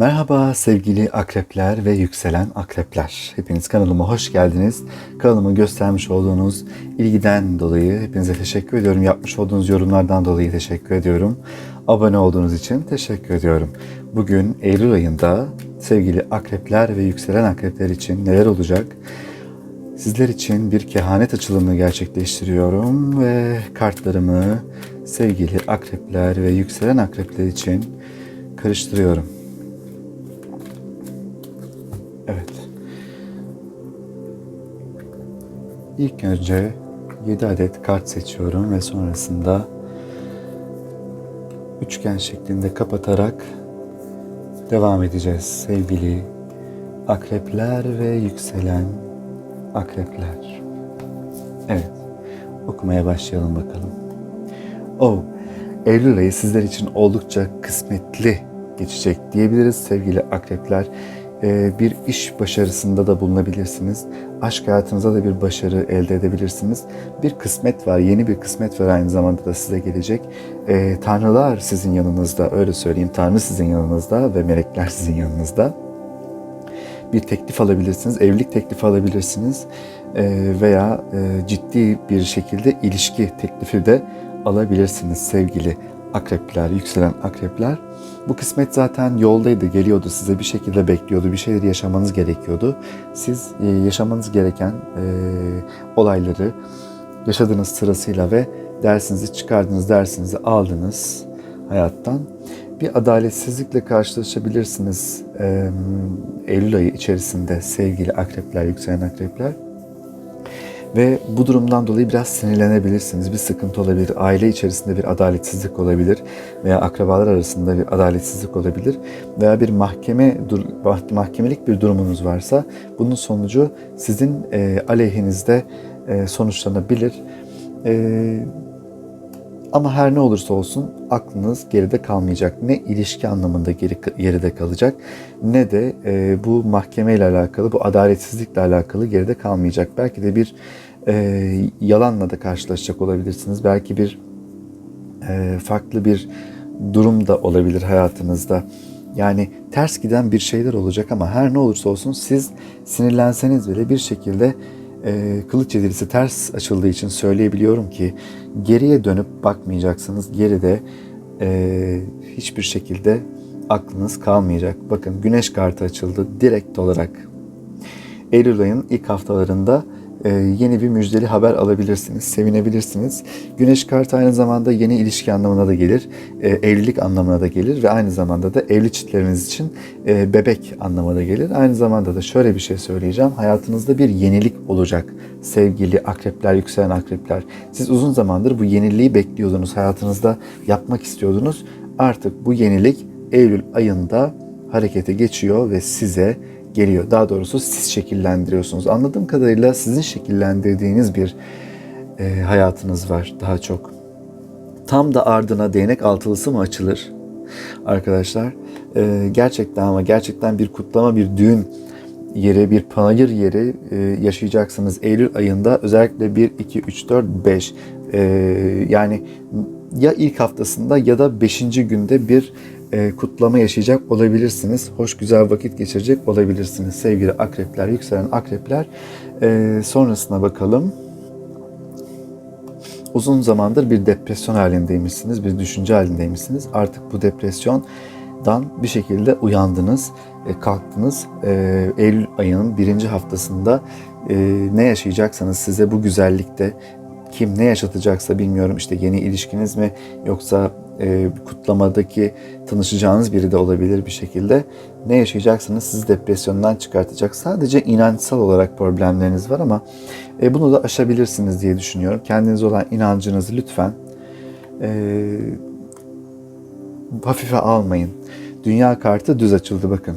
Merhaba sevgili akrepler ve yükselen akrepler. Hepiniz kanalıma hoş geldiniz. Kanalıma göstermiş olduğunuz ilgiden dolayı hepinize teşekkür ediyorum. Yapmış olduğunuz yorumlardan dolayı teşekkür ediyorum. Abone olduğunuz için teşekkür ediyorum. Bugün Eylül ayında sevgili akrepler ve yükselen akrepler için neler olacak? Sizler için bir kehanet açılımı gerçekleştiriyorum ve kartlarımı sevgili akrepler ve yükselen akrepler için karıştırıyorum. İlk önce 7 adet kart seçiyorum ve sonrasında üçgen şeklinde kapatarak devam edeceğiz sevgili akrepler ve yükselen akrepler. Evet. Okumaya başlayalım bakalım. Oh, Eylül ayı sizler için oldukça kısmetli geçecek diyebiliriz sevgili akrepler. Ee, bir iş başarısında da bulunabilirsiniz. Aşk hayatınıza da bir başarı elde edebilirsiniz. Bir kısmet var, yeni bir kısmet var aynı zamanda da size gelecek. Ee, tanrılar sizin yanınızda, öyle söyleyeyim. Tanrı sizin yanınızda ve melekler sizin yanınızda bir teklif alabilirsiniz, evlilik teklifi alabilirsiniz Ee, veya e, ciddi bir şekilde ilişki teklifi de alabilirsiniz sevgili akrepler, yükselen akrepler. Bu kısmet zaten yoldaydı, geliyordu, size bir şekilde bekliyordu, bir şeyleri yaşamanız gerekiyordu. Siz e, yaşamanız gereken e, olayları yaşadığınız sırasıyla ve dersinizi çıkardınız, dersinizi aldınız hayattan. Bir adaletsizlikle karşılaşabilirsiniz e, Eylül ayı içerisinde sevgili akrepler, yükselen akrepler. Ve bu durumdan dolayı biraz sinirlenebilirsiniz. Bir sıkıntı olabilir. Aile içerisinde bir adaletsizlik olabilir. Veya akrabalar arasında bir adaletsizlik olabilir. Veya bir mahkeme mahkemelik bir durumunuz varsa bunun sonucu sizin e, aleyhinizde e, sonuçlanabilir. E, ama her ne olursa olsun aklınız geride kalmayacak. Ne ilişki anlamında geri, geride kalacak ne de e, bu mahkeme ile alakalı, bu adaletsizlikle alakalı geride kalmayacak. Belki de bir e, yalanla da karşılaşacak olabilirsiniz. Belki bir e, farklı bir durum da olabilir hayatınızda. Yani ters giden bir şeyler olacak ama her ne olursa olsun siz sinirlenseniz bile bir şekilde e, kılıç yedilisi ters açıldığı için söyleyebiliyorum ki geriye dönüp bakmayacaksınız. Geride e, hiçbir şekilde aklınız kalmayacak. Bakın güneş kartı açıldı direkt olarak. Eylül ayının ilk haftalarında yeni bir müjdeli haber alabilirsiniz, sevinebilirsiniz. Güneş kartı aynı zamanda yeni ilişki anlamına da gelir, e, evlilik anlamına da gelir ve aynı zamanda da evli çiftleriniz için e, bebek anlamına da gelir. Aynı zamanda da şöyle bir şey söyleyeceğim, hayatınızda bir yenilik olacak sevgili akrepler, yükselen akrepler. Siz uzun zamandır bu yeniliği bekliyordunuz, hayatınızda yapmak istiyordunuz. Artık bu yenilik Eylül ayında harekete geçiyor ve size geliyor. Daha doğrusu siz şekillendiriyorsunuz. Anladığım kadarıyla sizin şekillendirdiğiniz bir e, hayatınız var daha çok. Tam da ardına değnek altılısı mı açılır? Arkadaşlar e, gerçekten ama gerçekten bir kutlama, bir düğün yeri, bir panayır yeri e, yaşayacaksınız Eylül ayında. Özellikle 1, 2, 3, 4, 5 e, yani ya ilk haftasında ya da 5. günde bir e, kutlama yaşayacak olabilirsiniz. Hoş güzel vakit geçirecek olabilirsiniz sevgili akrepler, yükselen akrepler. E, sonrasına bakalım. Uzun zamandır bir depresyon halindeymişsiniz, bir düşünce halindeymişsiniz. Artık bu depresyondan bir şekilde uyandınız, e, kalktınız. E, Eylül ayının birinci haftasında e, ne yaşayacaksanız size bu güzellikte kim ne yaşatacaksa bilmiyorum işte yeni ilişkiniz mi yoksa e, kutlamadaki tanışacağınız biri de olabilir bir şekilde. Ne yaşayacaksınız sizi depresyondan çıkartacak. Sadece inançsal olarak problemleriniz var ama e, bunu da aşabilirsiniz diye düşünüyorum. Kendinize olan inancınızı lütfen e, hafife almayın. Dünya kartı düz açıldı bakın.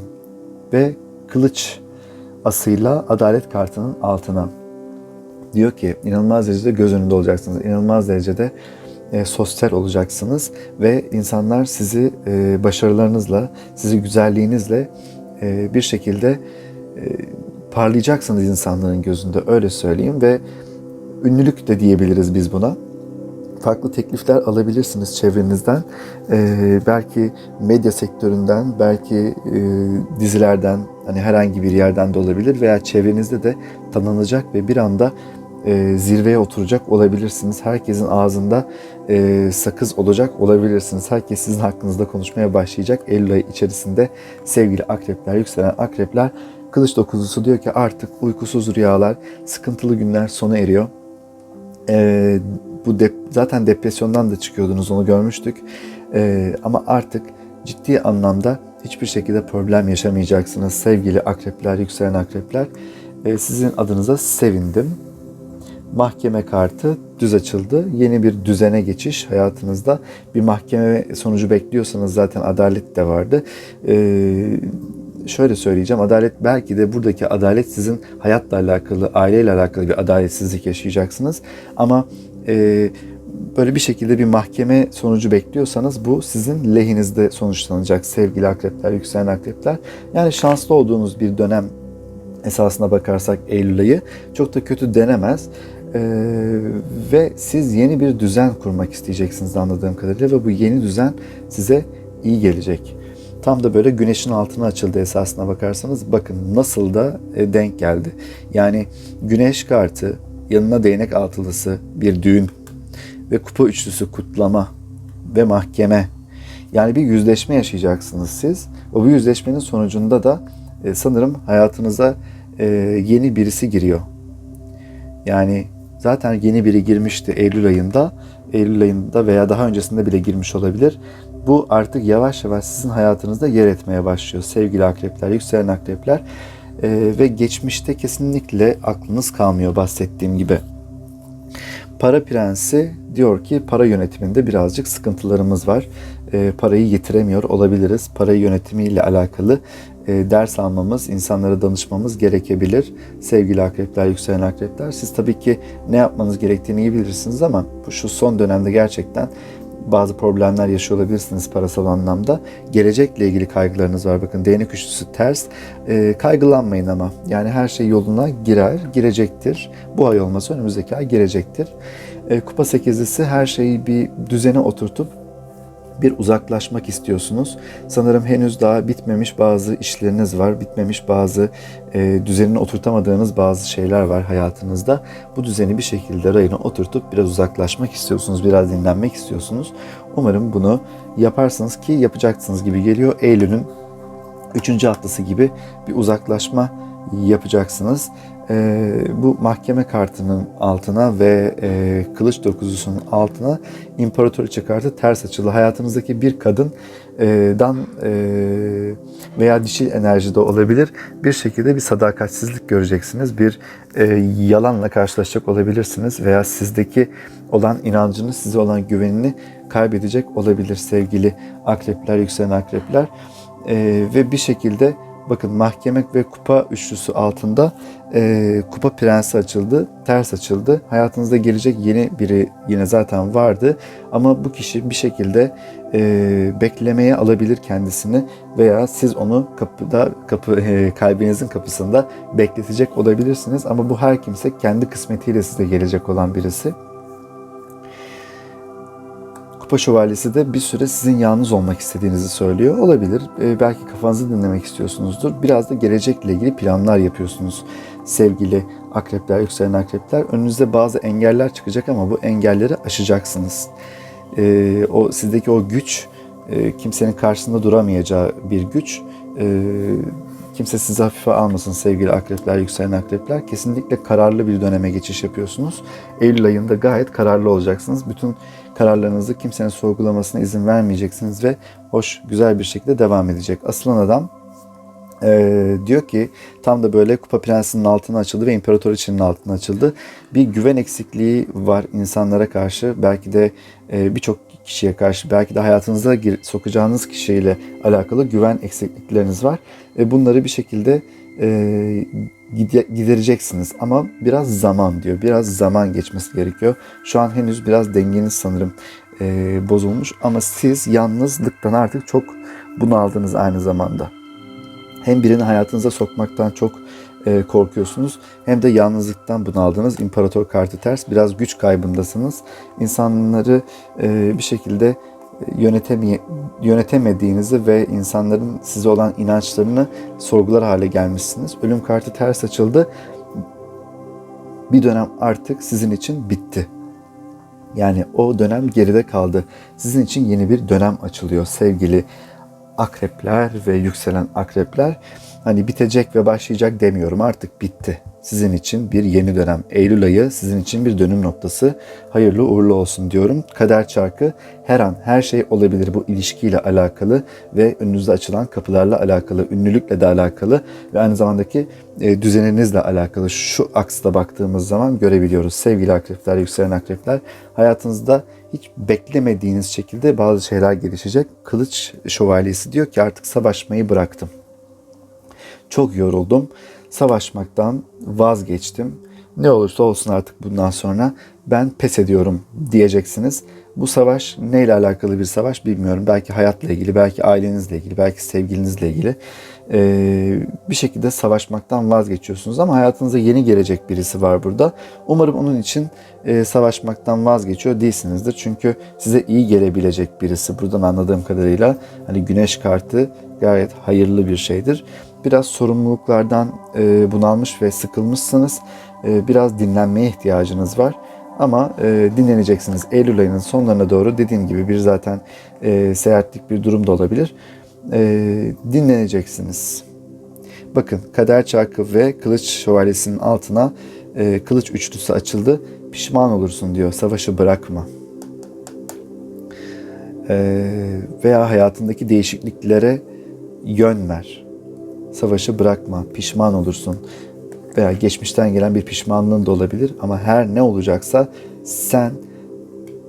Ve kılıç asıyla adalet kartının altına. Diyor ki inanılmaz derecede göz önünde olacaksınız. İnanılmaz derecede e, sosyal olacaksınız ve insanlar sizi e, başarılarınızla, sizi güzelliğinizle e, bir şekilde e, parlayacaksınız insanların gözünde öyle söyleyeyim ve ünlülük de diyebiliriz biz buna. farklı teklifler alabilirsiniz çevrenizden. Ee, belki medya sektöründen, belki e, dizilerden, hani herhangi bir yerden de olabilir veya çevrenizde de tanınacak ve bir anda e, zirveye oturacak olabilirsiniz. Herkesin ağzında e, sakız olacak olabilirsiniz. Herkes sizin hakkınızda konuşmaya başlayacak. Eylül ayı içerisinde sevgili akrepler, yükselen akrepler Kılıç dokuzlusu diyor ki artık uykusuz rüyalar, sıkıntılı günler sona eriyor. Ee, bu dep- zaten depresyondan da çıkıyordunuz onu görmüştük. Ee, ama artık ciddi anlamda hiçbir şekilde problem yaşamayacaksınız sevgili akrepler, yükselen akrepler. Ee, sizin adınıza sevindim. Mahkeme kartı düz açıldı. Yeni bir düzene geçiş hayatınızda. Bir mahkeme sonucu bekliyorsanız zaten adalet de vardı. Ee, şöyle söyleyeceğim. Adalet belki de buradaki adalet sizin hayatla alakalı, aileyle alakalı bir adaletsizlik yaşayacaksınız. Ama e, böyle bir şekilde bir mahkeme sonucu bekliyorsanız bu sizin lehinizde sonuçlanacak sevgili akrepler, yükselen akrepler. Yani şanslı olduğunuz bir dönem esasına bakarsak Eylül ayı çok da kötü denemez. Ee, ve siz yeni bir düzen kurmak isteyeceksiniz anladığım kadarıyla ve bu yeni düzen size iyi gelecek. Tam da böyle güneşin altına açıldı esasına bakarsanız bakın nasıl da e, denk geldi. Yani güneş kartı, yanına değnek altılısı, bir düğün ve kupa üçlüsü kutlama ve mahkeme. Yani bir yüzleşme yaşayacaksınız siz. O bu yüzleşmenin sonucunda da e, sanırım hayatınıza e, yeni birisi giriyor. Yani zaten yeni biri girmişti Eylül ayında. Eylül ayında veya daha öncesinde bile girmiş olabilir. Bu artık yavaş yavaş sizin hayatınızda yer etmeye başlıyor sevgili akrepler, yükselen akrepler. E, ve geçmişte kesinlikle aklınız kalmıyor bahsettiğim gibi. Para prensi diyor ki para yönetiminde birazcık sıkıntılarımız var. E, parayı getiremiyor olabiliriz. Para yönetimiyle alakalı e, ders almamız, insanlara danışmamız gerekebilir. Sevgili akrepler, yükselen akrepler. Siz tabii ki ne yapmanız gerektiğini iyi bilirsiniz ama şu son dönemde gerçekten bazı problemler yaşıyor olabilirsiniz parasal anlamda. Gelecekle ilgili kaygılarınız var. Bakın değnek üçlüsü ters. E, kaygılanmayın ama. Yani her şey yoluna girer, girecektir. Bu ay olmasa önümüzdeki ay girecektir. E, kupa sekizlisi her şeyi bir düzene oturtup bir uzaklaşmak istiyorsunuz. Sanırım henüz daha bitmemiş bazı işleriniz var, bitmemiş bazı e, düzenini oturtamadığınız bazı şeyler var hayatınızda. Bu düzeni bir şekilde rayına oturtup biraz uzaklaşmak istiyorsunuz, biraz dinlenmek istiyorsunuz. Umarım bunu yaparsınız ki yapacaksınız gibi geliyor. Eylül'ün 3. haftası gibi bir uzaklaşma yapacaksınız. Ee, bu mahkeme kartının altına ve e, kılıç dokuzlusunun altına imparatoriçe kartı ters açılı. Hayatınızdaki bir kadından e, veya dişil enerjide olabilir bir şekilde bir sadakatsizlik göreceksiniz. Bir e, yalanla karşılaşacak olabilirsiniz veya sizdeki olan inancını, size olan güvenini kaybedecek olabilir sevgili akrepler, yükselen akrepler. E, ve bir şekilde bakın mahkeme ve kupa üçlüsü altında e, kupa prensi açıldı, ters açıldı. Hayatınızda gelecek yeni biri yine zaten vardı ama bu kişi bir şekilde e, beklemeye alabilir kendisini veya siz onu kapıda kapı e, kalbinizin kapısında bekletecek olabilirsiniz ama bu her kimse kendi kısmetiyle size gelecek olan birisi. Kupa Şövalyesi de bir süre sizin yalnız olmak istediğinizi söylüyor. Olabilir. Ee, belki kafanızı dinlemek istiyorsunuzdur. Biraz da gelecekle ilgili planlar yapıyorsunuz. Sevgili akrepler, yükselen akrepler. Önünüzde bazı engeller çıkacak ama bu engelleri aşacaksınız. Ee, o sizdeki o güç e, kimsenin karşısında duramayacağı bir güç. Ee, kimse sizi hafife almasın sevgili akrepler, yükselen akrepler. Kesinlikle kararlı bir döneme geçiş yapıyorsunuz. Eylül ayında gayet kararlı olacaksınız. Bütün kararlarınızı kimsenin sorgulamasına izin vermeyeceksiniz ve hoş, güzel bir şekilde devam edecek. Aslan adam e, diyor ki tam da böyle Kupa Prensi'nin altına açıldı ve İmparatoriçe'nin altına açıldı. Bir güven eksikliği var insanlara karşı. Belki de e, birçok kişiye karşı, belki de hayatınıza gir, sokacağınız kişiyle alakalı güven eksiklikleriniz var. E, bunları bir şekilde e, gidereceksiniz ama biraz zaman diyor. Biraz zaman geçmesi gerekiyor. Şu an henüz biraz dengeniz sanırım e, bozulmuş ama siz yalnızlıktan artık çok bunaldınız aynı zamanda. Hem birini hayatınıza sokmaktan çok e, korkuyorsunuz hem de yalnızlıktan bunaldınız. İmparator kartı ters. Biraz güç kaybındasınız. İnsanları e, bir şekilde yönetemi yönetemediğinizi ve insanların size olan inançlarını sorgular hale gelmişsiniz. Ölüm kartı ters açıldı. Bir dönem artık sizin için bitti. Yani o dönem geride kaldı. Sizin için yeni bir dönem açılıyor sevgili akrepler ve yükselen akrepler. Hani bitecek ve başlayacak demiyorum artık bitti. Sizin için bir yeni dönem. Eylül ayı sizin için bir dönüm noktası. Hayırlı uğurlu olsun diyorum. Kader çarkı her an her şey olabilir bu ilişkiyle alakalı ve önünüzde açılan kapılarla alakalı, ünlülükle de alakalı ve aynı zamandaki e, düzeninizle alakalı. Şu aksda baktığımız zaman görebiliyoruz. Sevgili akrepler, yükselen akrepler hayatınızda hiç beklemediğiniz şekilde bazı şeyler gelişecek. Kılıç şövalyesi diyor ki artık savaşmayı bıraktım. Çok yoruldum. Savaşmaktan vazgeçtim. Ne olursa olsun artık bundan sonra ben pes ediyorum diyeceksiniz. Bu savaş neyle alakalı bir savaş bilmiyorum. Belki hayatla ilgili, belki ailenizle ilgili, belki sevgilinizle ilgili. Ee, bir şekilde savaşmaktan vazgeçiyorsunuz ama hayatınıza yeni gelecek birisi var burada. Umarım onun için e, savaşmaktan vazgeçiyor değilsinizdir. Çünkü size iyi gelebilecek birisi. Buradan anladığım kadarıyla hani güneş kartı gayet hayırlı bir şeydir. Biraz sorumluluklardan e, bunalmış ve sıkılmışsınız. E, biraz dinlenmeye ihtiyacınız var. Ama e, dinleneceksiniz. Eylül ayının sonlarına doğru dediğim gibi bir zaten e, seyahatlik bir durum da olabilir. E, dinleneceksiniz. Bakın kader çarkı ve kılıç şövalyesinin altına e, kılıç üçlüsü açıldı. Pişman olursun diyor. Savaşı bırakma. E, veya hayatındaki değişikliklere yön ver. Savaşı bırakma. Pişman olursun veya geçmişten gelen bir pişmanlığın da olabilir ama her ne olacaksa sen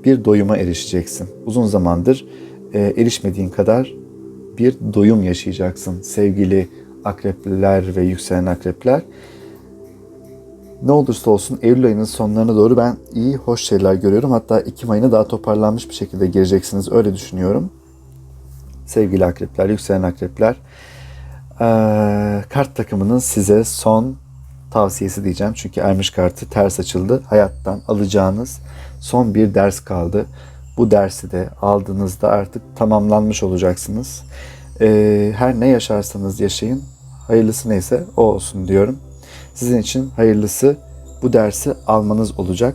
bir doyuma erişeceksin. Uzun zamandır e, erişmediğin kadar bir doyum yaşayacaksın sevgili akrepler ve yükselen akrepler. Ne olursa olsun Eylül ayının sonlarına doğru ben iyi, hoş şeyler görüyorum. Hatta Ekim ayına daha toparlanmış bir şekilde gireceksiniz. Öyle düşünüyorum. Sevgili akrepler, yükselen akrepler. Ee, kart takımının size son tavsiyesi diyeceğim. Çünkü Ermiş kartı ters açıldı. Hayattan alacağınız son bir ders kaldı. Bu dersi de aldığınızda artık tamamlanmış olacaksınız. Ee, her ne yaşarsanız yaşayın. Hayırlısı neyse o olsun diyorum. Sizin için hayırlısı bu dersi almanız olacak.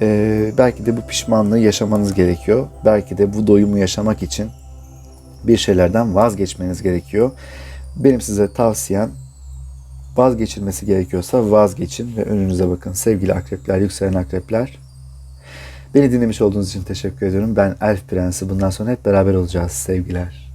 Ee, belki de bu pişmanlığı yaşamanız gerekiyor. Belki de bu doyumu yaşamak için bir şeylerden vazgeçmeniz gerekiyor. Benim size tavsiyem vazgeçilmesi gerekiyorsa vazgeçin ve önünüze bakın. Sevgili akrepler, yükselen akrepler. Beni dinlemiş olduğunuz için teşekkür ediyorum. Ben Elf Prensi. Bundan sonra hep beraber olacağız sevgiler.